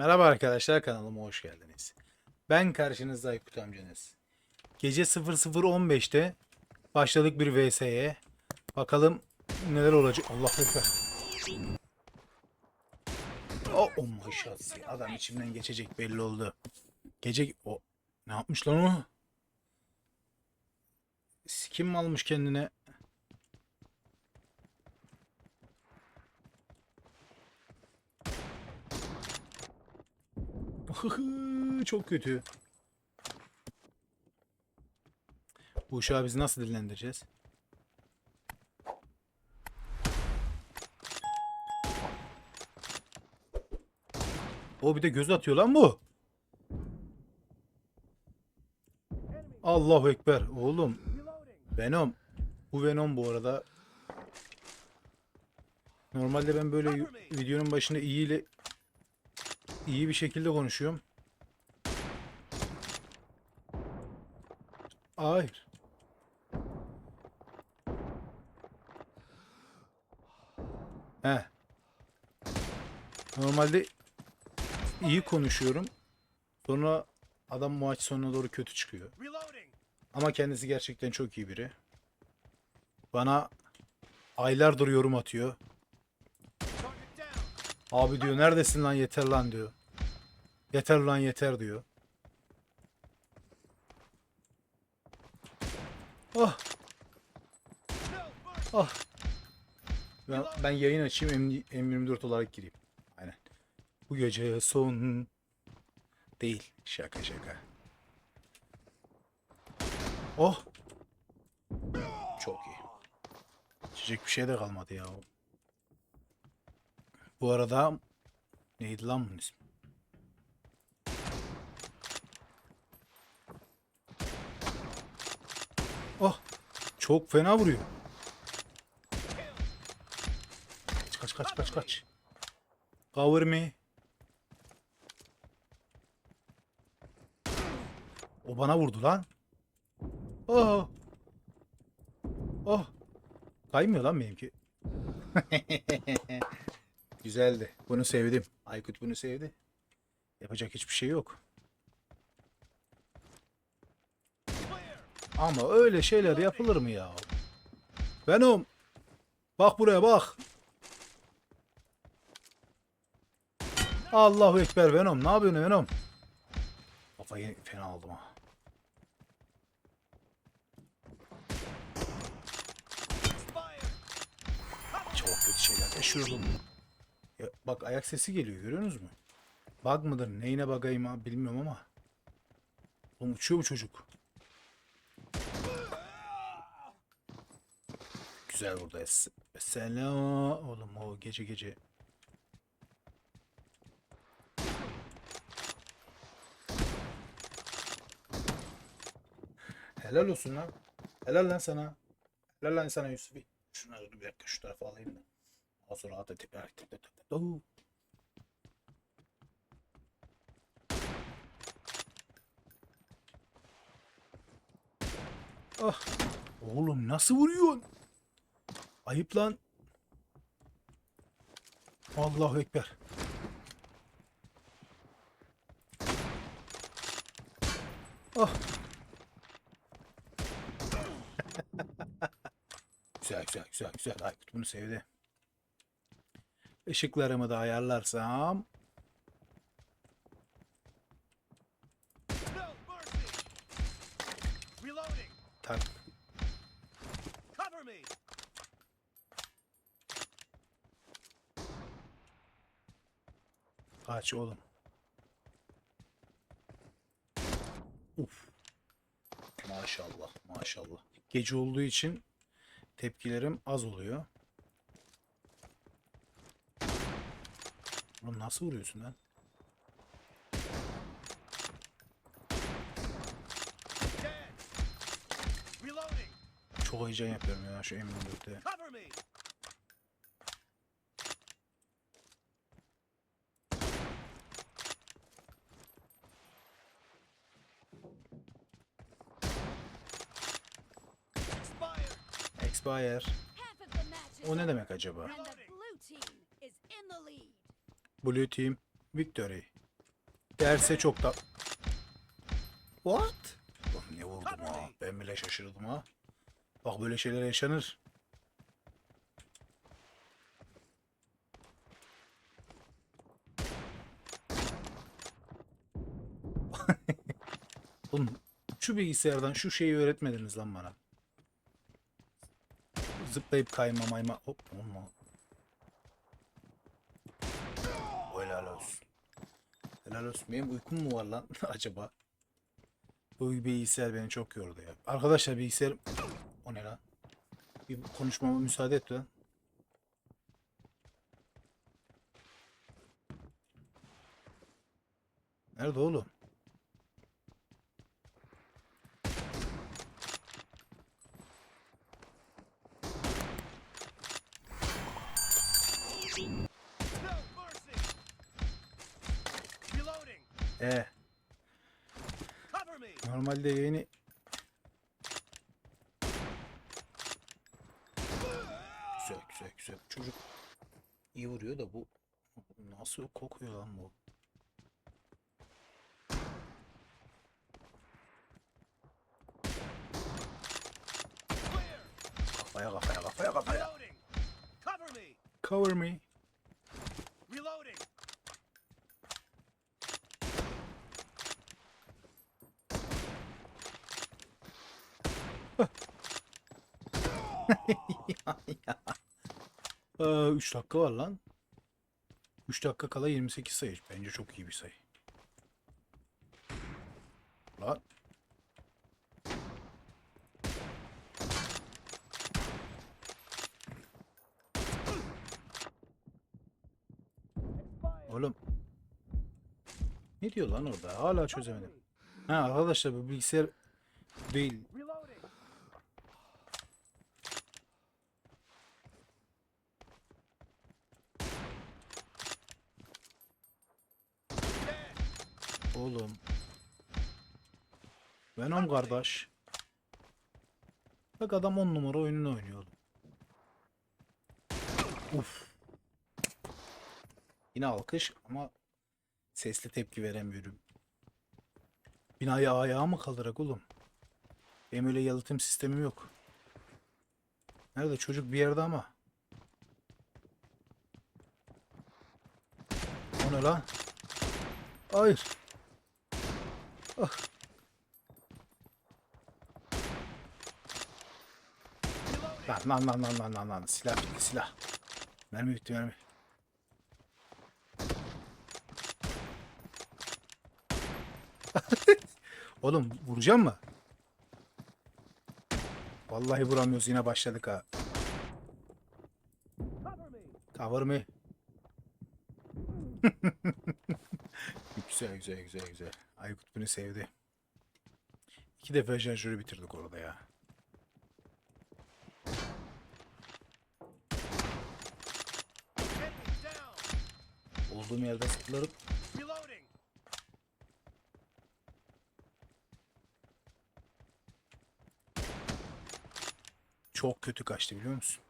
Merhaba arkadaşlar kanalıma hoş geldiniz. Ben karşınızda Aykut amcanız. Gece 00.15'te başladık bir VS'ye. Bakalım neler olacak. Allah ekber. Oh, oh my shots. Adam içimden geçecek belli oldu. Gece o ne yapmış lan o? Kim mi almış kendine? Çok kötü. Bu uşağı biz nasıl dillendireceğiz? O bir de göz atıyor lan bu. Allahu Ekber. Oğlum. Venom. Bu Venom bu arada. Normalde ben böyle videonun başında iyi ile iyi bir şekilde konuşuyorum. Hayır. He. Normalde iyi konuşuyorum. Sonra adam maç sonuna doğru kötü çıkıyor. Ama kendisi gerçekten çok iyi biri. Bana aylardır yorum atıyor. Abi diyor neredesin lan yeter lan diyor. Yeter lan yeter diyor. Oh. Oh. Ben, ben yayın açayım M, M24 olarak gireyim. Aynen. Bu gece son değil. Şaka şaka. Oh. Çok iyi. İçecek bir şey de kalmadı ya. Bu arada neydi lan bunun ismi? Oh. Çok fena vuruyor. Kaç kaç kaç kaç kaç. Cover me. O bana vurdu lan. Oh. Oh. Kaymıyor lan benimki. Güzeldi. Bunu sevdim. Aykut bunu sevdi. Yapacak hiçbir şey yok. Ama öyle şeyler yapılır mı ya? Venom. Bak buraya bak. Allahu Ekber Venom. Ne yapıyorsun Venom? Kafayı fena aldım ha. Çok kötü şeyler yaşıyorum. Ya, bak ayak sesi geliyor görüyorsunuz mu? Bug mıdır? Neyine bagayım ha bilmiyorum ama. Oğlum uçuyor bu çocuk. Güzel burada. Selam. Oğlum o gece gece. Helal olsun lan. Helal lan sana. Helal lan sana Yusuf'i. Şunları bir dakika şu tarafa alayım da. Et. Oo. Ah. Oğlum nasıl vuruyorsun? Ayıp lan. Allahu Ekber. Ah. güzel güzel güzel güzel. Aykut bunu sevdi. Işıklarımı da ayarlarsam. Tak. Kaç oğlum. Uf. Maşallah maşallah. Gece olduğu için tepkilerim az oluyor. Oğlum nasıl vuruyorsun lan? Çok heyecan yapıyorum ya şu M24'te. Cover me! Expired! Expire. O ne demek acaba? Blue team Victory. Derse çok da... What? Lan ne vurdum ha? Ben bile şaşırdım ha. Bak böyle şeyler yaşanır. Oğlum şu bilgisayardan şu şeyi öğretmediniz lan bana. Zıplayıp kayma mayma. Hop olma. Helal olsun. Helal olsun. Benim uykum mu var lan acaba? Bu bilgisayar beni çok yordu ya. Arkadaşlar bilgisayar... O ne lan? Bir konuşmama müsaade et lan. Nerede oğlum? Normalde yayını Güzel güzel güzel. Çocuk iyi vuruyor da bu nasıl kokuyor lan bu? Kafaya kafaya kafaya kafaya. Cover me. Cover me. Reloading. Aa, 3 dakika var lan. 3 dakika kala 28 sayı. Bence çok iyi bir sayı. Lan. Oğlum. Ne diyor lan orada? Hala çözemedim. Ha arkadaşlar bu bilgisayar değil. Oğlum. Venom kardeş. Bak adam 10 numara oyununu oynuyor. Uf. Yine alkış ama sesli tepki veremiyorum. Binayı ayağa mı kaldırak oğlum? Benim öyle yalıtım sistemim yok. Nerede çocuk bir yerde ama. O ne lan? Hayır. Ah. Lan lan lan lan lan lan lan silah bitti silah. Mermi bitti mermi. Oğlum vuracağım mı? Vallahi vuramıyoruz yine başladık ha. Cover me. Güzel güzel güzel güzel. Aykut bunu sevdi. İki defa şarjörü bitirdik orada ya. Olduğum yerde Reloading. çok kötü kaçtı biliyor musun?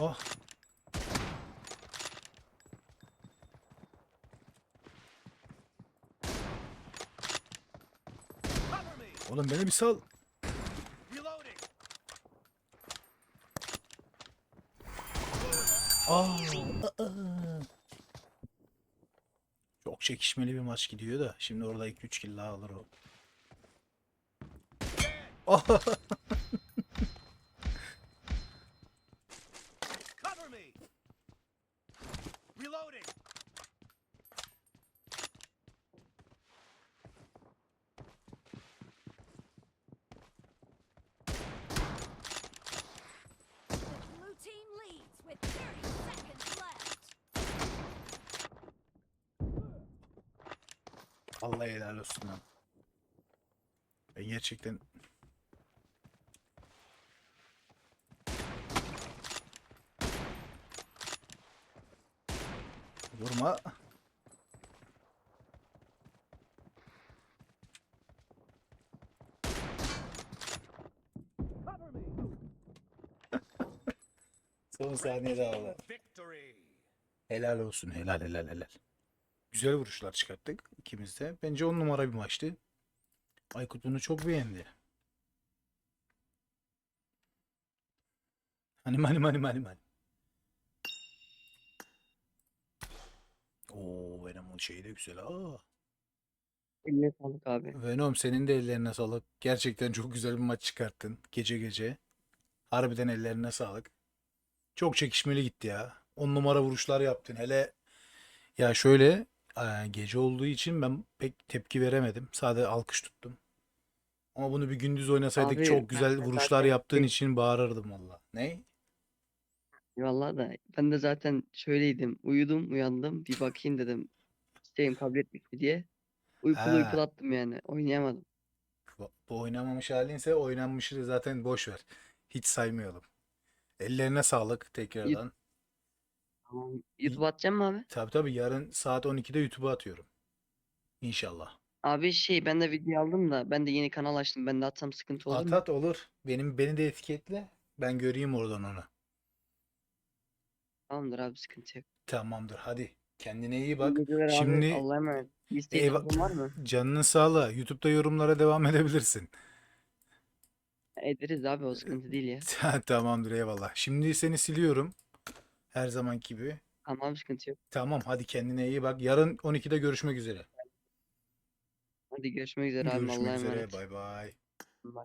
Oh. Oğlum beni bir sal. Aa. Çok çekişmeli bir maç gidiyor da. Şimdi orada 2-3 kill daha alır o. Ah, Cover me. Reloading. The blue team leads with 30 seconds left. Vallahi helal olsun lan. Ben gerçekten Vurma. Son saniyede aldı. Helal olsun helal helal helal. Güzel vuruşlar çıkarttık. İkimiz de. Bence on numara bir maçtı. Aykut bunu çok beğendi. Hani mani mani mani mani. Oo Venom'un şeyi de güzel ha. Eline sağlık abi. Venom senin de ellerine sağlık. Gerçekten çok güzel bir maç çıkarttın gece gece. Harbiden ellerine sağlık. Çok çekişmeli gitti ya. 10 numara vuruşlar yaptın. Hele ya şöyle gece olduğu için ben pek tepki veremedim. Sadece alkış tuttum. Ama bunu bir gündüz oynasaydık Abi, çok güzel ben de vuruşlar zaten- yaptığın için bağırırdım valla. Ne? Vallahi da ben de zaten şöyleydim. Uyudum, uyandım. Bir bakayım dedim. İsteğim kabul etmiş mi diye. Uykulu Ha. uykulu attım yani. Oynayamadım. Bu, bu oynamamış halinse oynanmışı zaten boş ver. Hiç saymayalım. Ellerine sağlık tekrardan. Tamam. YouTube atacağım mı abi? Tabii tabii yarın saat 12'de YouTube'a atıyorum. İnşallah. Abi şey ben de video aldım da ben de yeni kanal açtım. Ben de atsam sıkıntı olur At mu? at olur. Benim beni de etiketle. Ben göreyim oradan onu. Tamamdır abi sıkıntı yok. Tamamdır. Hadi. Kendine iyi İyi bak. geceler abi. Şimdi Allah'a emanet. Bir isteğin Eyvah- falan var mı? canının sağlığı. YouTube'da yorumlara devam edebilirsin. Ederiz abi o sıkıntı değil ya. Tamamdır eyvallah. Şimdi seni siliyorum. Her zaman gibi. Tamam sıkıntı yok. Tamam hadi kendine iyi bak. Yarın 12'de görüşmek üzere. Hadi görüşmek üzere abi. Allah'a Görüşmek üzere. emanet. Bay bay. Bye.